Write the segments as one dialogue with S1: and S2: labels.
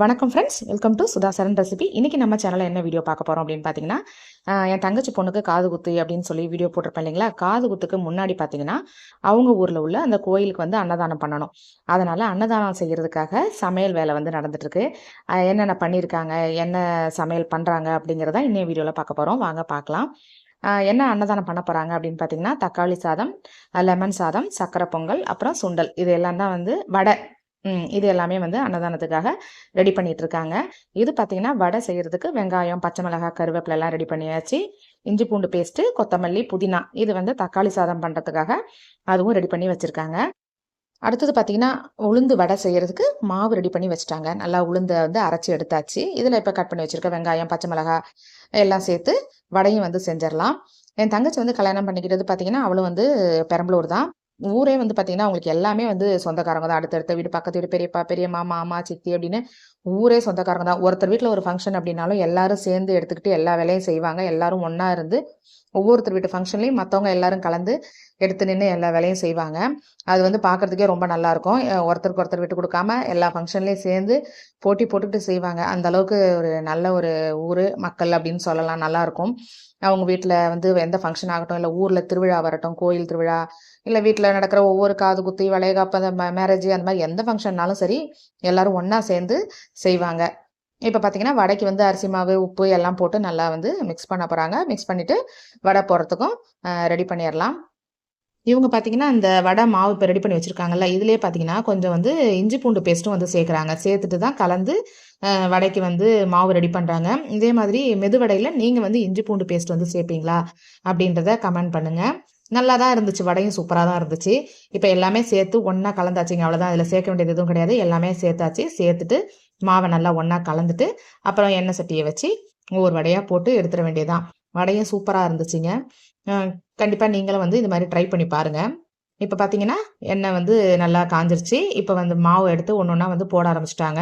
S1: வணக்கம் friends welcome to Sudhasaran recipe இன்றைக்கி நம்ம சேனலில் என்ன வீடியோ பார்க்க போகிறோம் அப்படின்னு பார்த்தீங்கன்னா என் தங்கச்சி பொண்ணுக்கு காது குத்து அப்படின்னு சொல்லி வீடியோ போட்டிருப்பேன் இல்லைங்களா? காது குத்துக்கு முன்னாடி பார்த்தீங்கன்னா அவங்க ஊரில் உள்ள அந்த கோயிலுக்கு வந்து அன்னதானம் பண்ணணும். அதனால் அன்னதானம் செய்கிறதுக்காக சமையல் வேலை வந்து நடந்துட்டுருக்கு. என்னென்ன பண்ணியிருக்காங்க என்ன சமையல் பண்ணுறாங்க அப்படிங்கிறத இன்னும் வீடியோவில் பார்க்க போகிறோம் வாங்க பார்க்கலாம். என்ன அன்னதானம் பண்ண போகிறாங்க அப்படின்னு பார்த்தீங்கன்னா தக்காளி சாதம் லெமன் சாதம் சக்கரை பொங்கல் அப்புறம் சுண்டல். இது எல்லாம் தான் வந்து வடை. இது எல்லாமே வந்து அன்னதானத்துக்காக ரெடி பண்ணிட்டு இருக்காங்க இது பார்த்தீங்கன்னா வடை செய்யறதுக்கு வெங்காயம் பச்சை மிளகாய் கருவேப்பிலை எல்லாம் ரெடி பண்ணியாச்சு. இஞ்சி பூண்டு பேஸ்ட்டு கொத்தமல்லி புதினா இது வந்து தக்காளி சாதம் பண்ணுறதுக்காக அதுவும் ரெடி பண்ணி வச்சுருக்காங்க. அடுத்தது பார்த்தீங்கன்னா உளுந்து வடை செய்கிறதுக்கு மாவு ரெடி பண்ணி வச்சுட்டாங்க. நல்லா உளுந்தை வந்து அரைச்சி எடுத்தாச்சு. இதில் இப்போ கட் பண்ணி வச்சுருக்க வெங்காயம் பச்சை மிளகாய் எல்லாம் சேர்த்து வடையும் வந்து செஞ்சிடலாம். என் தங்கச்சி வந்து கல்யாணம் பண்ணிக்கிறது பார்த்தீங்கன்னா அவளும் வந்து பெரம்பலூர் தான். ஊரே வந்து பார்த்தீங்கன்னா அவங்களுக்கு எல்லாமே வந்து சொந்தக்காரங்க தான். அடுத்தடுத்த வீடு பக்கத்து வீடு பெரியப்பா பெரியம்மா மாமா சித்தி அப்படின்னு ஊரே சொந்தக்காரங்க தான். ஒருத்தர் வீட்டில் ஒரு ஃபங்க்ஷன் அப்படின்னாலும் எல்லாரும் சேர்ந்து எடுத்துக்கிட்டு எல்லா வேலையும் செய்வாங்க. எல்லாரும் ஒன்றா இருந்து ஒவ்வொருத்தர் வீட்டு ஃபங்க்ஷன்லேயும் மற்றவங்க எல்லாரும் கலந்து எடுத்து நின்று எல்லா வேலையும் செய்வாங்க. அது வந்து பார்க்கறதுக்கே ரொம்ப நல்லாயிருக்கும் ஒருத்தருக்கு ஒருத்தர் விட்டு கொடுக்காம எல்லா ஃபங்க்ஷன்லேயும் சேர்ந்து போட்டி போட்டுக்கிட்டு செய்வாங்க. அந்த அளவுக்கு ஒரு நல்ல ஒரு ஊர் மக்கள் அப்படின்னு சொல்லலாம். நல்லாயிருக்கும் அவங்க வீட்டில் வந்து எந்த ஃபங்க்ஷன் ஆகட்டும் இல்லை ஊரில் திருவிழா வரட்டும் கோயில் திருவிழா இல்லை வீட்டில் நடக்கிற ஒவ்வொரு காது குத்தி வளைகாப்பு அந்த மேரேஜ் அந்த மாதிரி எந்த ஃபங்க்ஷன்னாலும் சரி எல்லாரும் ஒன்றா சேர்ந்து செய்வாங்க. இப்போ பார்த்தீங்கன்னா வடைக்கு வந்து அரிசி மாவு உப்பு எல்லாம் போட்டு நல்லா வந்து மிக்ஸ் பண்ண போகிறாங்க மிக்ஸ் பண்ணிவிட்டு வடை போடுறதுக்கும் ரெடி பண்ணிடலாம். இவங்க பார்த்தீங்கன்னா இந்த வடை மாவு இப்போ ரெடி பண்ணி வச்சுருக்காங்கல்ல இதுலேயே பார்த்தீங்கன்னா கொஞ்சம் வந்து இஞ்சி பூண்டு பேஸ்ட்டும் வந்து சேர்க்குறாங்க. சேர்த்துட்டு தான் கலந்து வடைக்கு வந்து மாவு ரெடி பண்ணுறாங்க இதே மாதிரி மெதுவடையில் நீங்கள் வந்து இஞ்சி பூண்டு பேஸ்ட் வந்து சேர்ப்பீங்களா அப்படின்றத கமெண்ட் பண்ணுங்கள் நல்லா தான் இருந்துச்சு வடையும் சூப்பராக தான் இருந்துச்சு. இப்போ எல்லாமே சேர்த்து ஒன்றா கலந்தாச்சுங்க அவ்வளோதான் அதில் சேர்க்க வேண்டியது எதுவும் கிடையாது. எல்லாமே சேர்த்தாச்சு. சேர்த்துட்டு மாவை நல்லா ஒன்றா கலந்துட்டு அப்புறம் எண்ணெய் சட்டியை வச்சு ஒவ்வொரு வடையாக போட்டு எடுத்துட வேண்டியதுதான். வடையும் சூப்பராக இருந்துச்சுங்க. கண்டிப்பாக நீங்களும் வந்து இது மாதிரி ட்ரை பண்ணி பாருங்கள் இப்போ பார்த்தீங்கன்னா எண்ணெய் வந்து நல்லா காஞ்சிருச்சு. இப்போ வந்து மாவு எடுத்து ஒன்று ஒன்றா வந்து போட ஆரம்பிச்சிட்டாங்க.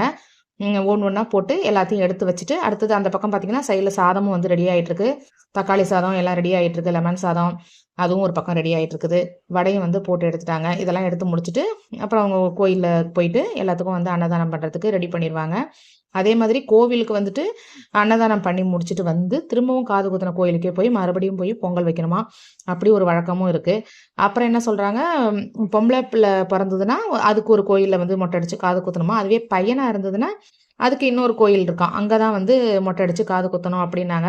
S1: ஒன்று ஒன்றா போட்டு எல்லாத்தையும் எடுத்து வச்சுட்டு அடுத்தது அந்த பக்கம் பார்த்தீங்கன்னா சைடில் சாதமும் வந்து ரெடி ஆகிட்டுருக்கு தக்காளி சாதம் எல்லாம் ரெடி ஆகிட்டுருக்கு லெமன் சாதம். அதுவும் ஒரு பக்கம் ரெடி ஆகிட்டு இருக்குது வடையும் வந்து போட்டு எடுத்துட்டாங்க. இதெல்லாம் எடுத்து முடிச்சுட்டு அப்புறம் அவங்க கோயிலில் போயிட்டு எல்லாத்துக்கும் வந்து அன்னதானம் பண்ணுறதுக்கு ரெடி பண்ணிடுவாங்க அதே மாதிரி கோவிலுக்கு வந்துட்டு அன்னதானம் பண்ணி முடிச்சுட்டு வந்து திரும்பவும் காது குத்தின கோயிலுக்கே போய் மறுபடியும் போய் பொங்கல் வைக்கணுமா? அப்படி ஒரு வழக்கமும் இருக்குது அப்புறம் என்ன சொல்கிறாங்க பொம்பளை பிள்ளை பிறந்ததுன்னா அதுக்கு ஒரு கோயிலில் வந்து மொட்டை அடித்து காது குத்தணுமா? அதுவே பையனாக இருந்ததுன்னா அதுக்கு இன்னொரு கோயில் இருக்கான் அங்கே தான் வந்து மொட்டை அடித்து காது குத்தணும் அப்படின்னாங்க.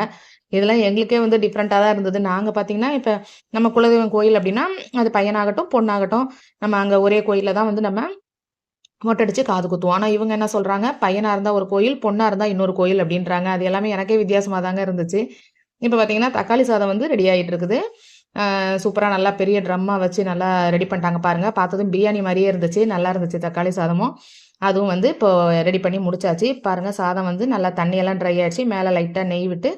S1: இதெல்லாம் எங்களுக்கே வந்து டிஃப்ரெண்ட்டாக தான் இருந்தது. நாங்கள் பார்த்தீங்கன்னா இப்போ நம்ம குலதெய்வம் கோயில் அப்படின்னா அது பையனாகட்டும் பொண்ணாகட்டும் நம்ம அங்கே ஒரே கோயிலில் தான் வந்து நம்ம மொட்டடிச்சு காது குத்துவோம். ஆனால் இவங்க என்ன சொல்கிறாங்க பையனாக இருந்தால் ஒரு கோயில் பொண்ணாக இருந்தால் இன்னொரு கோயில் அப்படின்றாங்க. அது எல்லாமே எனக்கே வித்தியாசமாக தாங்க இருந்துச்சு. இப்போ பார்த்தீங்கன்னா தக்காளி சாதம் வந்து ரெடி ஆகிட்டு இருக்குது சூப்பராக நல்லா பெரிய ட்ரம்மாக வச்சு நல்லா ரெடி பண்ணிட்டாங்க பாருங்கள் பார்த்ததும் பிரியாணி மாதிரியே இருந்துச்சு. நல்லா இருந்துச்சு தக்காளி சாதமும். அதுவும் வந்து இப்போ ரெடி பண்ணி முடிச்சாச்சு. பாருங்கள் சாதம் வந்து நல்லா தண்ணியெல்லாம் ட்ரை ஆயிடுச்சு. மேலே லைட்டாக நெய் விட்டு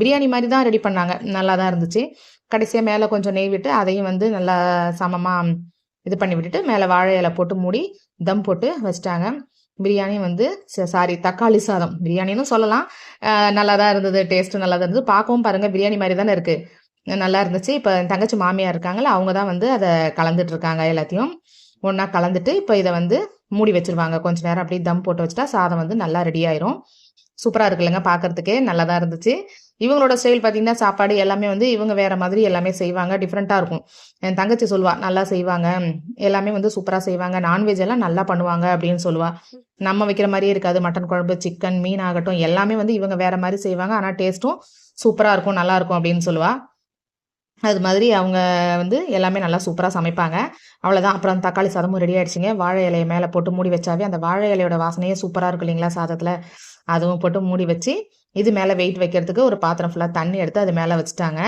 S1: பிரியாணி மாதிரி தான் ரெடி பண்ணாங்க. நல்லா தான் இருந்துச்சு. கடைசியாக மேலே கொஞ்சம் நெய் விட்டு அதையும் வந்து நல்லா சமமாக இது பண்ணி விட்டுட்டு மேலே வாழை இலை போட்டு மூடி தம் போட்டு வச்சிட்டாங்க. பிரியாணி வந்து சாரி தக்காளி சாதம். பிரியாணின்னு சொல்லலாம். நல்லா தான் இருந்தது டேஸ்ட்டு நல்லா தான் இருந்தது. பார்க்கவும் பாருங்கள் பிரியாணி மாதிரி தானே இருக்குது நல்லா இருந்துச்சு. இப்போ என் தங்கச்சி மாமியார் இருக்காங்களே அவங்க தான் வந்து அதை கலந்துட்டு இருக்காங்க எல்லாத்தையும். ஒன்றா கலந்துட்டு இப்போ இதை வந்து மூடி வச்சுருவாங்க. கொஞ்ச நேரம் அப்படியே தம் போட்டு வச்சுட்டா சாதம் வந்து நல்லா ரெடி ஆயிரும். சூப்பராக இருக்குல்லங்க பார்க்கறதுக்கே. நல்லா தான் இருந்துச்சு. இவங்களோட ஸ்டைல் பார்த்தீங்கன்னா சாப்பாடு எல்லாமே வந்து இவங்க வேற மாதிரி எல்லாமே செய்வாங்க. டிஃப்ரெண்ட்டாக இருக்கும். என் தங்கச்சி சொல்லுவா நல்லா செய்வாங்க. எல்லாமே வந்து சூப்பராக செய்வாங்க. நான்வெஜ் எல்லாம் நல்லா பண்ணுவாங்க அப்படின்னு சொல்லுவா. நம்ம வைக்கிற மாதிரியே இருக்காது. மட்டன் குழம்பு சிக்கன் மீன் ஆகட்டும் எல்லாமே வந்து இவங்க வேற மாதிரி செய்வாங்க. ஆனால் டேஸ்ட்டும் சூப்பராக இருக்கும் நல்லா இருக்கும் அப்படின்னு சொல்லுவா. அது மாதிரி அவங்க வந்து எல்லாமே நல்லா சூப்பராக சமைப்பாங்க. அவ்வளோதான் அப்புறம் தக்காளி சாதமும் ரெடி ஆயிடுச்சுங்க. வாழை இலையை மேலே போட்டு மூடி வச்சாவே அந்த வாழை இலையோட வாசனையே சூப்பராக இருக்கும் இல்லைங்களா சாதத்தில்? அதுவும் போட்டு மூடி வச்சு இது மேலே வெயிட் வைக்கிறதுக்கு ஒரு பாத்திரம் ஃபுல்லாக தண்ணி எடுத்து அது மேலே வச்சுட்டாங்க.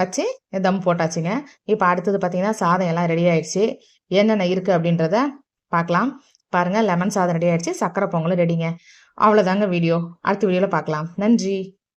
S1: வச்சு தம் போட்டாச்சுங்க. இப்போ அடுத்தது பார்த்தீங்கன்னா சாதம் எல்லாம் ரெடி ஆயிடுச்சு. என்னென்ன இருக்குது அப்படின்றத பார்க்கலாம் பாருங்கள் லெமன் சாதம் ரெடி ஆயிடுச்சு. சக்கரை பொங்கலும் ரெடிங்க அவ்வளோதாங்க வீடியோ அடுத்த வீடியோவில் பார்க்கலாம் நன்றி.